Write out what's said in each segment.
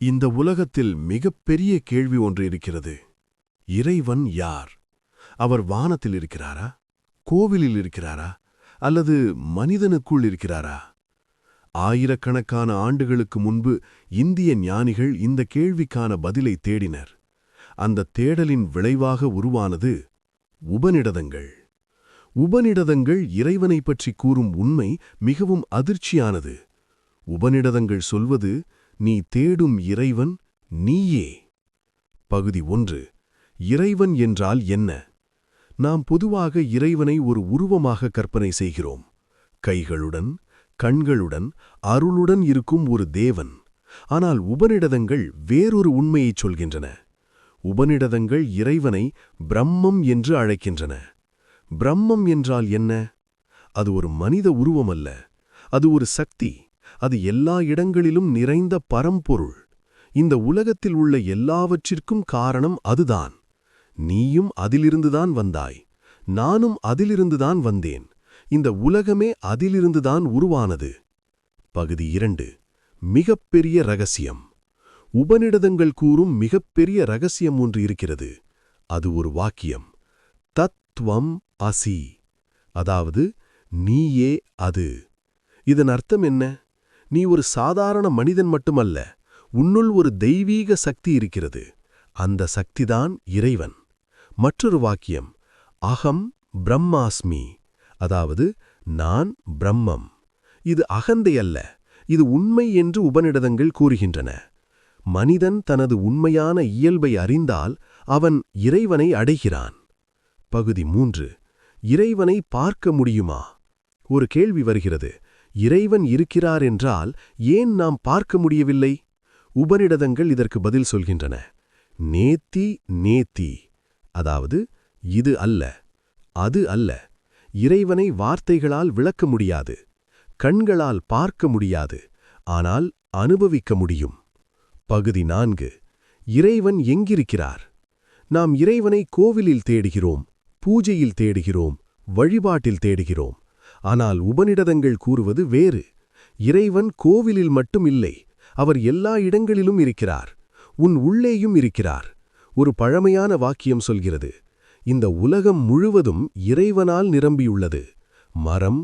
இந்த உலகத்தில் மிகப்பெரிய கேள்வி ஒன்று இருக்கிறது. இறைவன் யார்? அவர் வானத்தில் இருக்கிறாரா? கோவிலில் இருக்கிறாரா? அல்லது மனிதனுக்குள் இருக்கிறாரா? ஆயிரக்கணக்கான ஆண்டுகளுக்கு முன்பு இந்திய ஞானிகள் இந்த கேள்விக்கான பதிலை தேடினர். அந்த தேடலின் விளைவாக உருவானது உபநிடதங்கள். உபநிடதங்கள் இறைவனை பற்றி கூறும் உண்மை மிகவும் அதிர்ச்சியானது. உபநிடதங்கள் சொல்வது நீ தேடும் இறைவன் நீயே. பகுதி ஒன்று. இறைவன் என்றால் என்ன? நாம் பொதுவாக இறைவனை ஒரு உருவமாக கற்பனை செய்கிறோம். கைகளுடன் கண்களுடன் அருளுடன் இருக்கும் ஒரு தேவன். ஆனால் உபநிடதங்கள் வேறொரு உண்மையைச் சொல்கின்றன. உபநிடதங்கள் இறைவனை பிரம்மம் என்று அழைக்கின்றன. பிரம்மம் என்றால் என்ன? அது ஒரு மனித உருவமல்ல. அது ஒரு சக்தி. அது எல்லா இடங்களிலும் நிறைந்த பரம்பொருள். இந்த உலகத்தில் உள்ள எல்லாவற்றிற்கும் காரணம் அதுதான். நீயும் அதிலிருந்துதான் வந்தாய். நானும் அதிலிருந்துதான் வந்தேன். இந்த உலகமே அதிலிருந்துதான் உருவானது. பகுதி இரண்டு. மிகப்பெரிய ரகசியம். உபநிடதங்கள் கூறும் மிகப்பெரிய ரகசியம் ஒன்று இருக்கிறது. அது ஒரு வாக்கியம். தத்வம் அசி. அதாவது நீயே அது. இதன் அர்த்தம் என்ன? நீ ஒரு சாதாரண மனிதன் மட்டுமல்ல உன்னுள் ஒரு தெய்வீக சக்தி இருக்கிறது. அந்த சக்திதான் இறைவன். மற்றொரு வாக்கியம் அகம் பிரம்மாஸ்மி அதாவது நான் பிரம்மம். இது அகந்தை அல்ல இது உண்மை என்று உபநிடதங்கள் கூறுகின்றன. மனிதன் தனது உண்மையான இயல்பை அறிந்தால் அவன் இறைவனை அடைகிறான். பகுதி மூன்று இறைவனை பார்க்க முடியுமா? ஒரு கேள்வி வருகிறது இறைவன் இருக்கிறார் என்றால் ஏன் நாம் பார்க்க முடியவில்லை? உபநிடதங்கள் இதற்கு பதில் சொல்கின்றன. நேத்தி நேத்தி. அதாவது இது அல்ல அது அல்ல. இறைவனை வார்த்தைகளால் விளக்க முடியாது கண்களால் பார்க்க முடியாது ஆனால் அனுபவிக்க முடியும். பகுதி நான்கு. இறைவன் எங்கிருக்கிறார்? நாம் இறைவனை கோவிலில் தேடுகிறோம் பூஜையில் தேடுகிறோம் வழிபாட்டில் தேடுகிறோம். ஆனால் உபநிடதங்கள் கூறுவது வேறு. இறைவன் கோவிலில் மட்டும் இல்லை அவர் எல்லா இடங்களிலும் இருக்கிறார் உன் உள்ளேயும் இருக்கிறார். ஒரு பழமையான வாக்கியம் சொல்கிறது இந்த உலகம் முழுவதும் இறைவனால் நிரம்பியுள்ளது. மரம்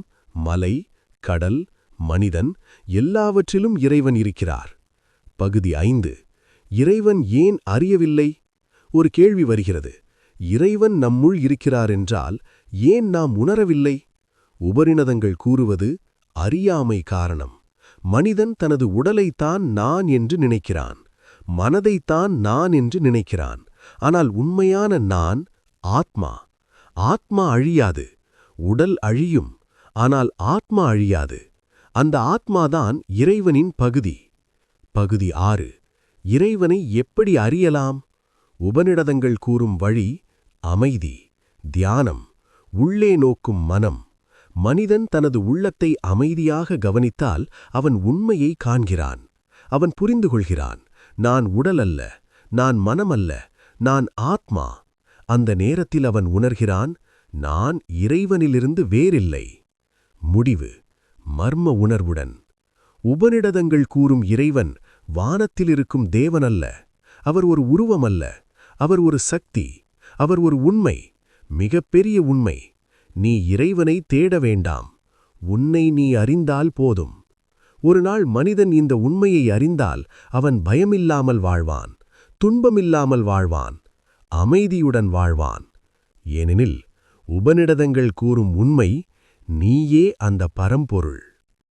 மலை கடல் மனிதன் எல்லாவற்றிலும் இறைவன் இருக்கிறார். பகுதி ஐந்து இறைவன் ஏன் அறியவில்லை? ஒரு கேள்வி வருகிறது இறைவன் நம்முள் இருக்கிறார் என்றால் ஏன் நாம் உணரவில்லை? உபரிணதங்கள் கூறுவது அறியாமை காரணம். மனிதன் தனது உடலைத்தான் நான் என்று நினைக்கிறான். மனதைத்தான் நான் என்று நினைக்கிறான். ஆனால் உண்மையான நான் ஆத்மா. ஆத்மா அழியாது. உடல் அழியும். ஆனால் ஆத்மா அழியாது. அந்த ஆத்மாதான் இறைவனின் பகுதி. பகுதி ஆறு. இறைவனை எப்படி அறியலாம்? உபநிடதங்கள் கூறும் வழி அமைதி தியானம். உள்ளே நோக்கும் மனம். மனிதன் தனது உள்ளத்தை அமைதியாக கவனித்தால் அவன் உண்மையை காண்கிறான். அவன் புரிந்து கொள்கிறான் நான் உடல் அல்ல நான் மனமல்ல நான் ஆத்மா. அந்த நேரத்தில் அவன் உணர்கிறான் நான் இறைவனிலிருந்து வேறில்லை. முடிவு. மர்ம உணர்வுடன். உபநிடதங்கள் கூறும் இறைவன் வானத்தில் இருக்கும் தேவனல்ல அவர் ஒரு உருவமல்ல அவர் ஒரு சக்தி. அவர் ஒரு உண்மை. மிகப்பெரிய உண்மை. நீ இறைவனை தேட வேண்டாம். உன்னை நீ அறிந்தால் போதும். ஒரு நாள் மனிதன் இந்த உண்மையை அறிந்தால் அவன் பயமில்லாமல் வாழ்வான் துன்பமில்லாமல் வாழ்வான் அமைதியுடன் வாழ்வான். ஏனெனில் உபநிடதங்கள் கூறும் உண்மை நீயே அந்த பரம்பொருள்.